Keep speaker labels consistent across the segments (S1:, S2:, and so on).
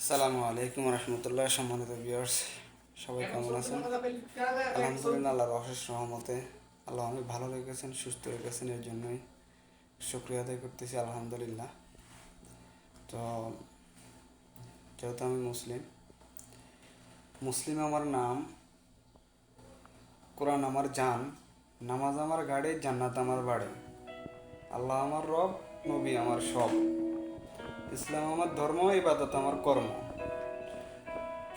S1: আসসালামু আলাইকুম রহমতুল্লাহ, সম্মানিত ভিউয়ার্স সবাই কেমন আছেন? আলহামদুলিল্লাহ, আল্লাহর অশেষ রহমতে আল্লাহ অনেক ভালো রেখেছেন, সুস্থ রেখেছেন, এর জন্যই শুক্রিয়া আদায় করতেছি, আলহামদুলিল্লাহ। তো, যেহেতু আমি মুসলিম মুসলিম আমার নাম, কোরআন আমার জান, নামাজ আমার গাড়ি, জান্নাত আমার বাড়ি। আল্লাহ আমার রব, নবী আমার সব। ইসলাম আমার ধর্ম, ইবাদত আমার কর্ম।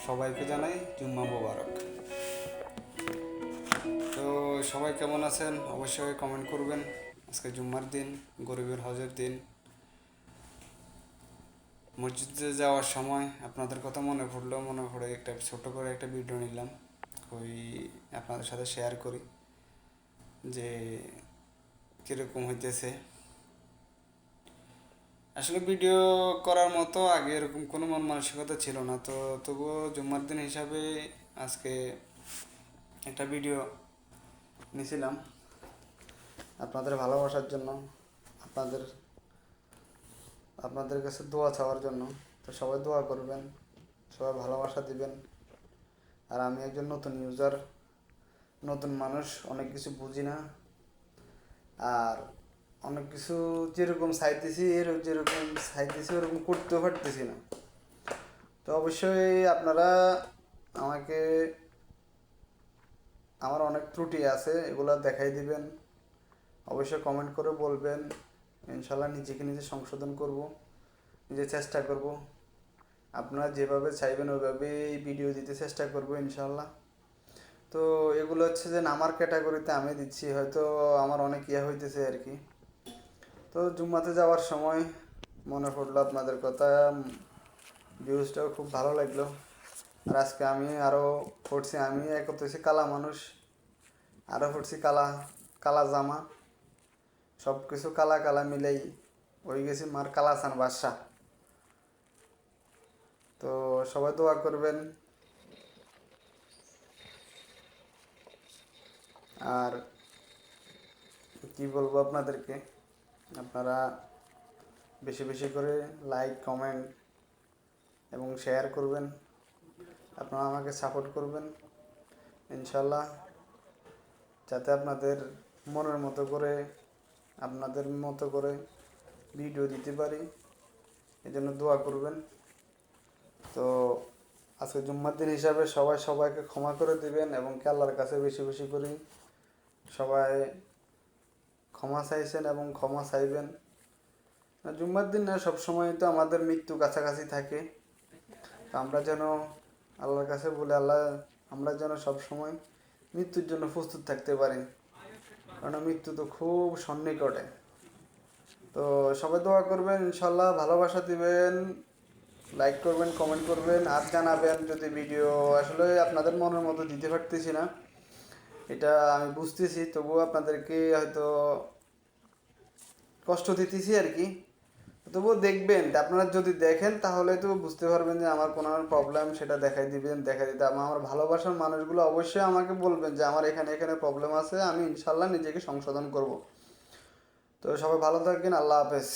S1: সবাইকে জানাই জুম্মা মোবারক। তো সবাই কেমন আছেন? অবশ্যই কমেন্ট করবেন। আজকে জুম্মার দিন, গরিবের হজের দিন। মসজিদে যাওয়ার সময় আপনাদের কথা মনে পড়ল, মনে পড়ে একটা ছোট করে একটা ভিডিও নিলাম। ওই আপনাদের সাথে শেয়ার করি যে কীরকম হইতেছে। আসলে ভিডিও করার মতো আগে এরকম কোনো মন মানসিকতা ছিল না। তো তবুও জুম্মার দিন হিসাবে আজকে একটা ভিডিও নিয়েছিলাম। আপনাদের ভালোবাসার জন্য, আপনাদের আপনাদের কাছে দোয়া চাওয়ার জন্য। তো সবাই দোয়া করবেন, সবাই ভালোবাসা দিবেন। আর আমি একজন নতুন ইউজার নতুন মানুষ, অনেক কিছু বুঝি না। আর অনেক কিছু যেরকম চাইতেছি, এর যেরকম চাইতেছি, ওরকম করতেও পারতেছি না। তো অবশ্যই আপনারা আমাকে, আমার অনেক ত্রুটি আছে, এগুলো দেখাই দিবেন। অবশ্যই কমেন্ট করে বলবেন। ইনশাল্লাহ নিজেকে নিজে সংশোধন করব, নিজে চেষ্টা করব। আপনারা যেভাবে চাইবেন ওইভাবেই ভিডিও দিতে চেষ্টা করব ইনশাল্লাহ তো এগুলো হচ্ছে যে আমার ক্যাটাগরিতে আমি দিচ্ছি, হয়তো আমার অনেক ইয়ে হইতেছে আর কি। তো জুম্মাতে যাওয়ার সময় মনে পড়ল আপনাদের কথা। ভিউজটাও খুব ভালো লাগল। আর আজকে আমি আরও পড়ছি, আমি এক হতেছি কালা মানুষ আরও পড়ছি কালা কালা জামা। সব কিছু কালা কালা মিলেই হয়ে গেছি মার কালাসান বাদশা তো সবাই দোয়া করবেন। আর কি বলব আপনাদেরকে? আপনারা বেশি বেশি করে লাইক কমেন্ট এবং শেয়ার করবেন। আপনারা আমাকে সাপোর্ট করবেন। ইনশাল্লাহ যাতে আপনাদের মনের মতো করে, আপনাদের মতো করে ভিডিও দিতে পারি। এই জন্য দোয়া করবেন। তো আজকে জুম্মার দিন হিসাবে সবাই সবাইকে ক্ষমা করে দিবেন এবং কি আল্লাহর কাছে বেশি বেশি করে সবাই ক্ষমা চাইছেন এবং ক্ষমা চাইবেন। জুম্মার দিন না, সবসময় তো আমাদের মৃত্যু কাছাকাছি থাকে। আমরা যেন আল্লাহর কাছে বলে আল্লাহ, আমরা যেন সবসময় মৃত্যুর জন্য প্রস্তুত থাকতে পারি। কারণ মৃত্যু তো খুব সন্নিকটে। তো সবাই দোয়া করবেন ইনশাল্লাহ ভালোবাসা দিবেন, লাইক করবেন, কমেন্ট করবেন, আর জানাবেন যদি ভিডিও আসলে আপনাদের মনের মতো দিতে পারতেছি না। এটা আমি বুঝতেছি, তবুও আপনাদেরকে হয়তো কষ্ট দিতেছি আর কি। তবুও দেখবেন আপনারা যদি দেখেন, তাহলে তো বুঝতে পারবেন যে আমার কোনো প্রবলেম সেটা দেখাই দিবেন, দেখাই দিতে। আমার ভালোবাসার মানুষগুলো অবশ্যই আমাকে বলবেন যে, আমার এখানে এখানে প্রবলেম আছে, আমি ইনশাল্লাহ নিজেকে সংশোধন করব। তো সবাই ভালো থাকবেন, আল্লাহ হাফেজ।